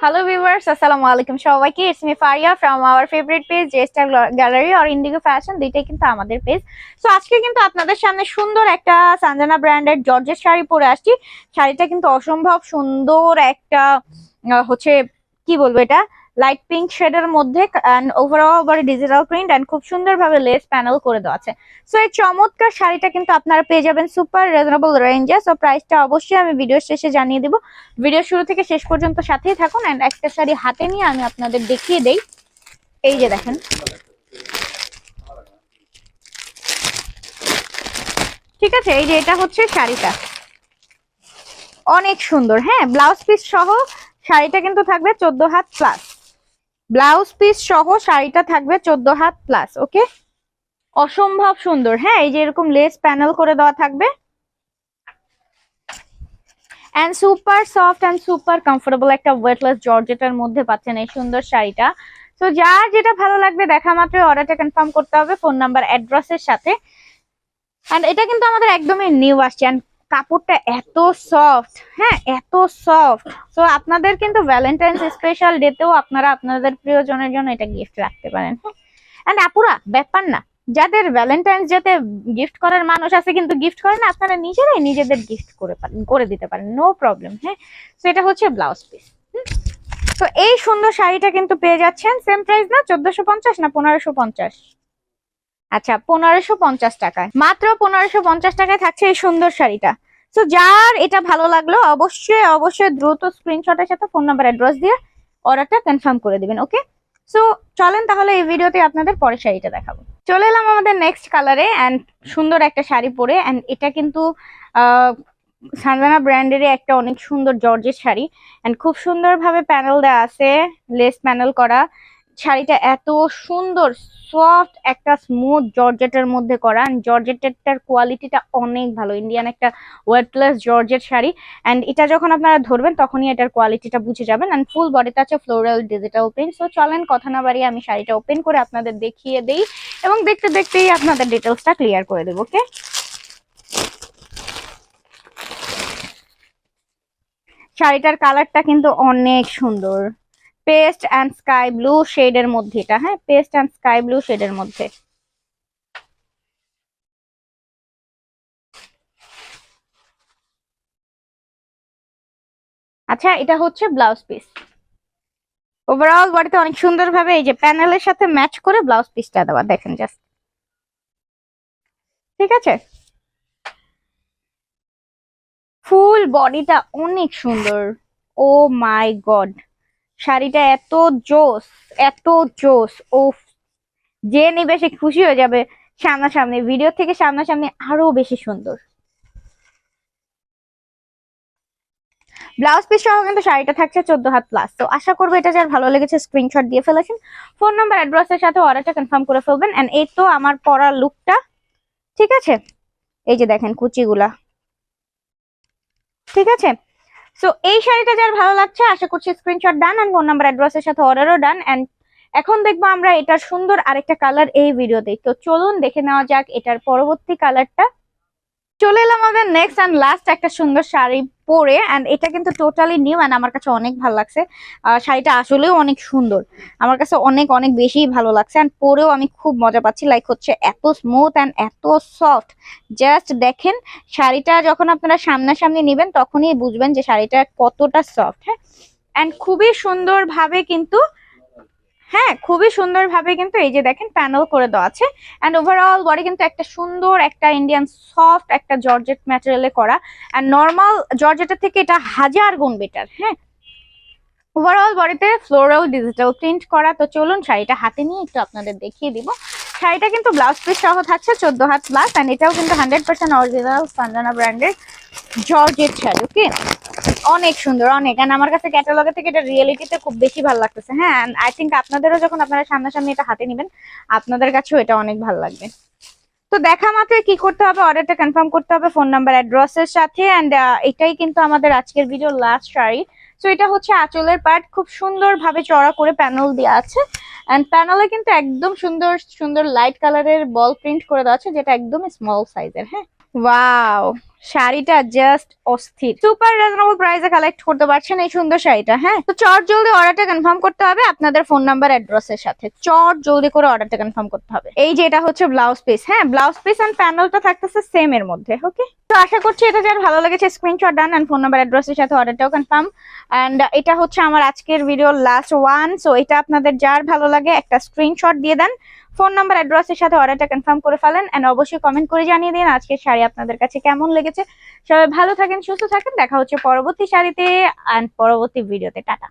Hello viewers আসসালামু আলাইকুম সবাইকে it's me Faria from our favourite page jester gallery R Indigo fashion দুইটাই কিন্তু আমাদের পেজ সো আজকে কিন্তু আপনাদের সামনে সুন্দর একটা সানজানা ব্র্যান্ডের জর্জের শাড়ি পরে আসছি। শাড়িটা কিন্তু অসম্ভব সুন্দর একটা হচ্ছে, কি বলব এটা? লাইট পিঙ্ক শেডের মধ্যে ডিজিটাল প্রিন্ট অ্যান্ড খুব সুন্দরভাবে লেস প্যানেল করে দেওয়া আছে। সো এই চমৎকার শাড়িটা কিন্তু আপনারা পেয়ে যাবেন সুপার রিজনেবল রেঞ্জে সো প্রাইসটা অবশ্যই আমি ভিডিও শেষে জানিয়ে দিব। ভিডিও শুরু থেকে শেষ পর্যন্ত সাথেই থাকুন অ্যান্ড একটা শাড়ি হাতে নিয়ে আমি আপনাদের দেখিয়ে দেই। এই যে দেখেন। ঠিক আছে, এই যে এটা হচ্ছে শাড়িটা। অনেক সুন্দর হ্যাঁ ব্লাউজ পিস সহ শাড়িটা কিন্তু থাকবে চোদ্দ হাত প্লাস ব্লাউজ পিস সহ শাড়িটা থাকবে চোদ্দ হাত প্লাস ওকে অসম্ভব সুন্দর হ্যাঁ? এই যে এরকম লেস প্যানেল করে দেওয়া থাকবে। And super soft and super comfortable একটা ওয়েটলেস জর্জেটার মধ্যে পাচ্ছেন এই সুন্দর শাড়িটা। তো যার যেটা ভালো লাগবে দেখা মাত্রই অর্ডারটা কনফার্ম করতে হবে ফোন নাম্বার অ্যাড্রেসের সাথে। অ্যান্ড এটা কিন্তু আমাদের একদমই নিউ আসছে। অ্যান্ড কাপড়টা এত সফট হ্যাঁ এত সফট তো আপনাদের কিন্তু ভ্যালেন্টাইন্স স্পেশাল ডেতেও আপনারা আপনাদের প্রিয়জনের জন্য এটা গিফট রাখতে পারেন। অ্যান্ড আপুরা, ব্যাপার না, যাদের ভ্যালেন্টাইন্স ডেতে গিফট করার মানুষ আছে কিন্তু গিফট করে না, আপনারা নিজেরাই নিজেদের গিফট করে পারেন করে দিতে পারেন নো প্রবলেম হ্যাঁ। তো এটা হচ্ছে ব্লাউজ পিস তো এই সুন্দর শাড়িটা কিন্তু পেয়ে যাচ্ছেন সেম প্রাইস না, চোদ্দশো পঞ্চাশ না পনেরোশো পঞ্চাশ? আচ্ছা পনেরোশো পঞ্চাশ টাকায়। মাত্র পনেরোশো পঞ্চাশ টাকায় থাকছে এই সুন্দর শাড়িটা। তো যার এটা ভালো লাগল, অবশ্যই অবশ্যই দ্রুত স্ক্রিনশটের সাথে ফোন নাম্বার অ্যাড্রেস দিয়ে অর্ডারটা কনফার্ম করে দিবেন ওকে সো চলেন তাহলে এই ভিডিওতে আপনাদের পরের শাড়িটা দেখাবো। চলে এলাম আমাদের নেক্সট কালারে অ্যান্ড সুন্দর একটা শাড়ি পরে অ্যান্ড এটা কিন্তু সানজানা ব্র্যান্ডের একটা অনেক সুন্দর জর্জের শাড়ি অ্যান্ড খুব সুন্দরভাবে প্যানেল দেওয়া আছে লেস প্যানেল করা। শাড়িটা এত সুন্দর সফট একটা স্মুথ জর্জেটের মধ্যে করা। জর্জেটেরটার কোয়ালিটিটা অনেক ভালো। ইন্ডিয়ান একটা ওয়েটলেস জর্জেট শাড়ি। অ্যান্ড এটা যখন আপনারা ধরবেন, তখনই এটার কোয়ালিটিটা বুঝে যাবেন। অ্যান্ড ফুল বডিতে আছে ফ্লোরাল ডিজিটাল প্রিন্ট সো চলেন, কথা না বাড়িয়ে আমি শাড়িটা ওপেন করে আপনাদের দেখিয়ে দেই। এবং দেখতে দেখতেই আপনাদের ডিটেলসটা ক্লিয়ার করে দেবো ওকে শাড়িটার কালারটা কিন্তু অনেক সুন্দর। পেস্ট অ্যান্ড স্কাই ব্লু শেডের মধ্যে এটা হ্যাঁ? পেস্ট অ্যান্ড স্কাই ব্লু শেডের মধ্যে। আচ্ছা এটা হচ্ছে ব্লাউজ পিস ওভারঅল বডিতে অনেক সুন্দরভাবে এই যে প্যানেলের সাথে ম্যাচ করে ব্লাউজ পিসটা দেওয়া, দেখেন জাস্ট ঠিক আছে? ফুল বডিটা অনেক সুন্দর। ও মাই গড শাড়িটা এত জোস এত জোস ও যে নেবে সে খুশি হয়ে যাবে সামনাসামনি, ভিডিও থেকে সামনাসামনি আরও বেশি সুন্দর। ব্লাউজ পিস সহ কিন্তু শাড়িটা থাকছে চোদ্দ হাত প্লাস তো আশা করব এটা যার ভালো লেগেছে স্ক্রিনশট দিয়ে ফেলেছেন। ফোন নাম্বার অ্যাড্রেসের সাথে অর্ডারটা কনফার্ম করে ফেলবেন। এন্ড এই তো আমার পরা লুকটা ঠিক আছে? এই যে দেখেন কুচিগুলা। ঠিক আছে? সো এই শাড়িটা যার ভালো লাগছে, আশা করছি screenshot done and phone number অ্যাড্রেসের সাথে অর্ডারও ডান অ্যান্ড এখন দেখব আমরা এটার সুন্দর আরেকটা কালার এই ভিডিওতে তো। চলুন দেখে নেওয়া যাক এটার পরবর্তী কালারটা চলে এলাম আমাদের নেক্সট অ্যান্ড লাস্ট একটা সুন্দর শাড়ি পরে অ্যান্ড এটা কিন্তু টোটালি নিউ অ্যান্ড আমার কাছে অনেক ভালো লাগছে। শাড়িটা আসলেও অনেক সুন্দর। আমার কাছে অনেক অনেক বেশি ভালো লাগছে অ্যান্ড পরেও আমি খুব মজা পাচ্ছি। লাইক হচ্ছে এত স্মুথ অ্যান্ড এত সফট জাস্ট দেখেন, শাড়িটা যখন আপনারা সামনাসামনি নেবেন তখনই বুঝবেন যে শাড়িটা কতটা সফট হ্যাঁ? অ্যান্ড খুবই সুন্দরভাবে কিন্তু হ্যাঁ খুবই সুন্দরভাবে কিন্তু এই যে দেখেন প্যানেল করে দেওয়া আছে। অ্যান্ড ওভারঅল বডি কিন্তু একটা সুন্দর, একটা ইন্ডিয়ান সফট একটা জর্জেট ম্যাটেরিয়ালে করা। অ্যান্ড নর্মাল জর্জেটের থেকে এটা হাজার গুণ বেটার হ্যাঁ? ওভারঅল বডিতে ফ্লোরাল ডিজিটাল প্রিন্ট করা। তো চলুন শাড়িটা হাতে নিয়ে একটু আপনাদের দেখিয়ে দিব। শাড়িটা কিন্তু ব্লাউজ পিস সহ থাকছে, চোদ্দ হাত প্লাস অ্যান্ড এটাও কিন্তু হান্ড্রেড পার্সেন্ট অরিজিনাল সানজানা ব্র্যান্ডের জর্জেট শাড়ি ওকে অনেক সুন্দর, অনেক। অ্যান্ড আমার কাছে ক্যাটালগের থেকে এটা রিয়েলিটিতে খুব বেশি ভালো লাগতেছে। হ্যাঁ আই থিঙ্ক আপনাদেরও যখন আপনারা সামনাসামনি এটা হাতে নেবেন, আপনাদের কাছেও এটা অনেক ভালো লাগবে। তো দেখা মাত্র কি করতে হবে অর্ডারটা কনফার্ম করতে হবে ফোন নাম্বার অ্যাড্রেসের সাথে। অ্যান্ড এটাই কিন্তু আমাদের আজকের ভিডিও লাস্ট শাড়ি তো এটা হচ্ছে আঁচলের পার্ট খুব সুন্দর ভাবে চড়া করে প্যানেল দেওয়া আছে। অ্যান্ড প্যানেলে কিন্তু একদম সুন্দর সুন্দর লাইট কালারের বল প্রিন্ট করে দেওয়া আছে, যেটা একদম স্মল সাইজের হ্যাঁ। ওয়াও শাড়িটা জাস্ট অস্থির। সুপার রিজনেবল প্রাইসে কালেক্ট করতে পারছেন এই সুন্দর শাড়িটা হ্যাঁ? তো চট জলদি অর্ডারটা কনফার্ম করতে হবে আপনাদের ফোন নাম্বার অ্যাড্রেসের সাথে। চট জলদি করে অর্ডারটা কনফার্ম করতে হবে। এই যে এটা হচ্ছে ব্লাউজ পিস হ্যাঁ? ব্লাউজ পিস এন্ড প্যানেলটা থাকতেছে সেম এর মধ্যে ওকে তো আশা করছি এটা যার ভালো লেগেছে screenshot done and phone number অ্যাড্রেসের সাথে অর্ডারটাও কনফার্ম এন্ড এটা হচ্ছে আমার আজকের ভিডিওর লাস্ট ওয়ান সো এটা আপনাদের যার ভালো লাগে একটা স্ক্রিনশট দিয়ে দেন। ফোন নাম্বার, অ্যাড্রেসের সাথে অর্ডারটা কনফার্ম করে ফেলেন এন্ড অবশ্যই কমেন্ট করে জানিয়ে দিন আজকের শাড়ি আপনাদের কাছে কেমন লেগেছে। সবাই ভালো থাকেন, সুস্থ থাকেন, দেখা হচ্ছে পরবর্তী শাড়িতে অ্যান্ড পরবর্তী ভিডিওতে টাটা।